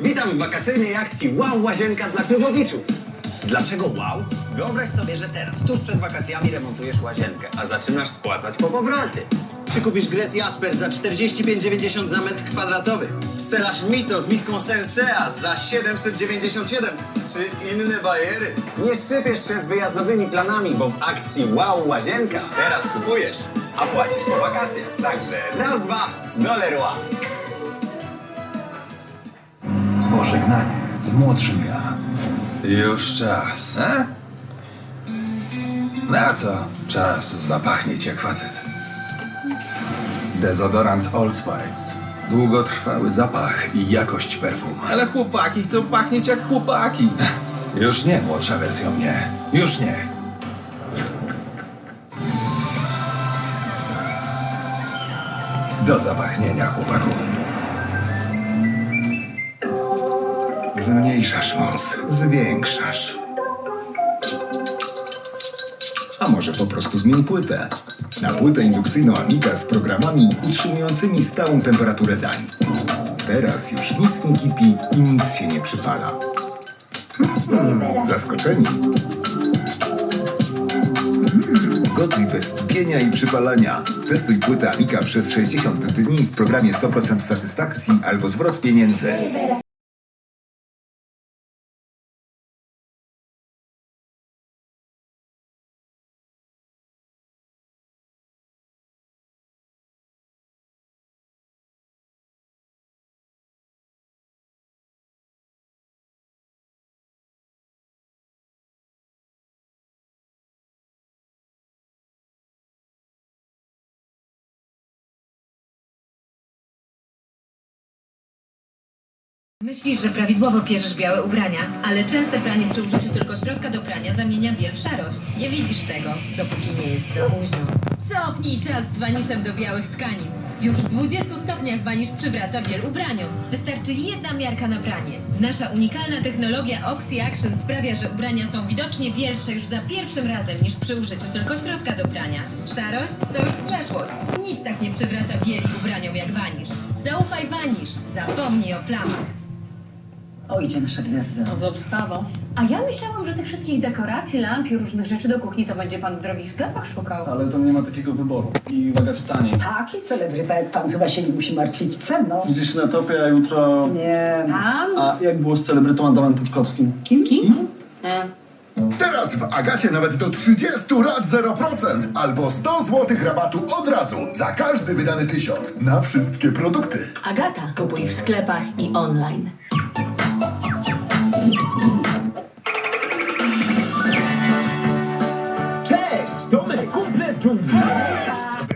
Witam w wakacyjnej akcji Wow Łazienka dla klubowiczów. Dlaczego wow? Wyobraź sobie, że teraz, tuż przed wakacjami remontujesz łazienkę, a zaczynasz spłacać po powrocie. Czy kupisz Gres Jasper za 45,90 za metr kwadratowy? Stelaż Mito z miską Sensea za 797? Czy inne bajery? Nie szczypiesz się z wyjazdowymi planami, bo w akcji Wow Łazienka teraz kupujesz, a płacisz po wakacjach. Także raz, dwa, do Leroy. Pożegnanie z młodszym ja. Już czas, e? Na co? Czas zapachnieć jak facet. Dezodorant Old Spice. Długotrwały zapach i jakość perfum. Ale chłopaki chcą pachnieć jak chłopaki. Już nie młodsza wersja mnie. Już nie. Do zapachnienia, chłopaku. Zmniejszasz moc, zwiększasz. A może po prostu zmień płytę. Na płytę indukcyjną Amiga z programami utrzymującymi stałą temperaturę dań. Teraz już nic nie kipi i nic się nie przypala. Zaskoczeni? Gotuj bez tupienia i przypalania. Testuj płytę Amiga przez 60 dni w programie 100% satysfakcji albo zwrot pieniędzy. Myślisz, że prawidłowo pierzesz białe ubrania, ale częste pranie przy użyciu tylko środka do prania zamienia biel w szarość. Nie widzisz tego, dopóki nie jest za późno. Cofnij czas z waniszem do białych tkanin. Już w 20 stopniach wanisz przywraca biel ubraniom. Wystarczy jedna miarka na pranie. Nasza unikalna technologia Oxy Action sprawia, że ubrania są widocznie bielsze już za pierwszym razem niż przy użyciu tylko środka do prania. Szarość to już przeszłość. Nic tak nie przywraca bieli ubraniom jak wanisz. Zaufaj wanisz, zapomnij o plamach. O, idzie nasza gwiazda. Z obstawą. A ja myślałam, że tych wszystkich dekoracji, lamp i różnych rzeczy do kuchni to będzie pan w drogich sklepach szukał. Ale tam nie ma takiego wyboru. I uwaga, czy taniej. Taki celebryta jak pan chyba się nie musi martwić ceną. Widzisz na topie, a jutro... Nie. Pan? A jak było z celebrytą Adamem Puczkowskim? Kim? Kim? Teraz w Agacie nawet do 30 lat 0% albo 100 zł rabatu od razu za każdy wydany tysiąc na wszystkie produkty. Agata. Kupuj w sklepach i online.